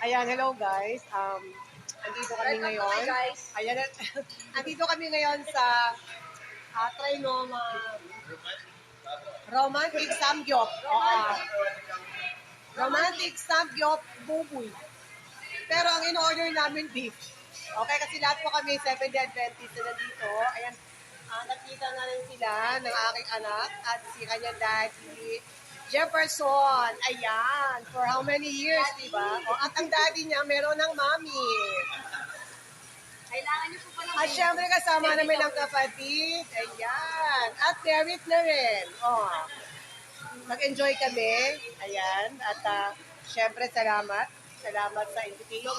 Ayan, hello guys. Um, andito kami Welcome ngayon. my guys. Ayan, andito kami ngayon sa uh, Trinoma Romantic Samgyup. Oo. Romantic Samgyup Bubuy. Pero ang in-order namin beef. Okay, kasi lahat po kami 7 day Adventist na nandito. Ayan, ah, nakita na rin sila ng aking anak at si kanyang daddy, Jefferson. Ayan, for how many years, di ba? O, at ang daddy niya meron ng mami. Kailangan niyo po pala. At syempre kasama namin ang kapatid. Ayan. At Derek na rin. Oh. Mag-enjoy kami. Ayan. At uh, syempre salamat. Salamat sa invitation.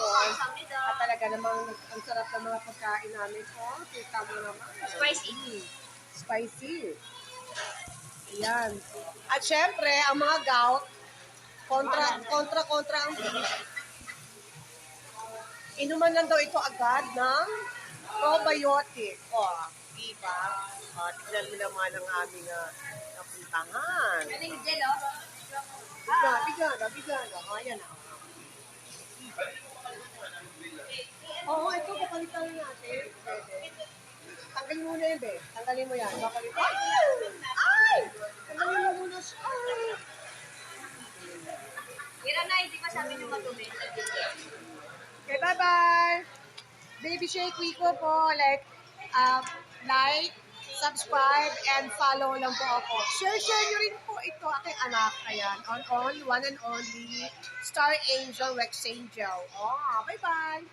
At talaga namang ang sarap ng mga pagkain namin. Oh, kita mo naman. Spicy. Spicy. Ayan. At syempre, ang mga gout, kontra, kontra, kontra ang. Inuman lang daw ito agad ng probiotic. O, diba? O, tignan mo naman ang aming uh, napuntahan. Ano yung gel, oh? Bigyan, na, bigyan. na. O, ayan na. Oo, ito, papalitan na natin. Pwede. Tanggalin mo na yun, be. Tanggalin mo yan. Papalitan. Ay! Okay, bye-bye. Baby Shake Wiko po. Like, um, like, subscribe, and follow lang po ako. Share, share nyo rin po ito aking anak. Ayan, on, on, one and only, Star Angel Rex Angel. Oh, bye-bye.